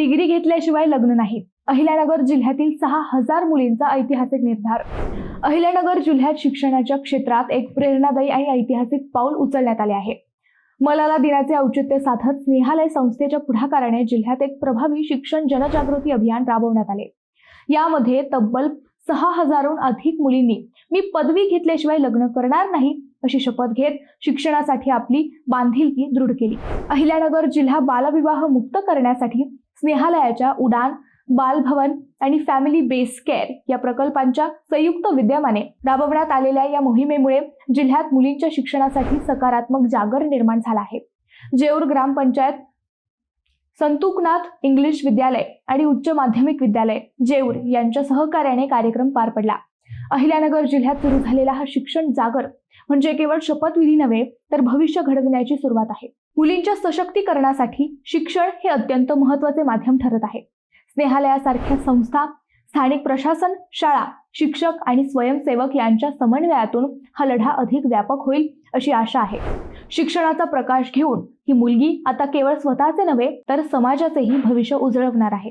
Degree घेतल्याशिवाय लग्न नाही. अहिल्यानगर जिल्ह्यातील सहा हजार मुलींचा ऐतिहासिक निर्धार. अहिल्यानगर जिल्ह्यात शिक्षणाच्या क्षेत्रात एक प्रेरणादायी आणि ऐतिहासिक पाऊल उचलण्यात आले आहे. मलाला दिनाचे औचित्य साधत स्नेहालय संस्थेच्या पुढाकाराने जिल्ह्यात एक प्रभावी शिक्षण जनजागृती अभियान राबवण्यात आले. यामध्ये तब्बल सहा हजारहून अधिक मुलींनी मी पदवी घेतल्याशिवाय लग्न करणार नाही अशी शपथ घेत शिक्षणासाठी आपली बांधिलकी दृढ केली. अहिल्यानगर जिल्हा बालविवाह मुक्त करण्यासाठी स्नेहालयाच्या उडान बालभवन आणि फॅमिली बेस केअर या प्रकल्पांच्या संयुक्त विद्यमाने राबवण्यात आलेल्या या मोहिमेमुळे जिल्ह्यात मुलींच्या शिक्षणासाठी सकारात्मक जागर निर्माण झाला आहे. जेऊर ग्रामपंचायत संतुकनाथ इंग्लिश विद्यालय आणि उच्च माध्यमिक विद्यालय जेऊर यांच्या सहकार्याने कार्यक्रम पार पडला. अहिल्यानगर जिल्ह्यात सुरू झालेला हा शिक्षण जागर म्हणजे केवळ शपथविधी नव्हे तर भविष्य घडविण्याची सुरुवात आहे. मुलींच्या सशक्तीकरणासाठी शिक्षण हे अत्यंत महत्त्वाचे माध्यम ठरत आहे. स्नेहालयासारख्या संस्था स्थानिक प्रशासन शाळा शिक्षक आणि स्वयंसेवक यांच्या समन्वयातून हा लढा अधिक व्यापक होईल अशी आशा आहे. शिक्षणाचा प्रकाश घेऊन ही मुलगी आता केवळ स्वतःचे नव्हे तर समाजाचेही भविष्य उजळवणार आहे.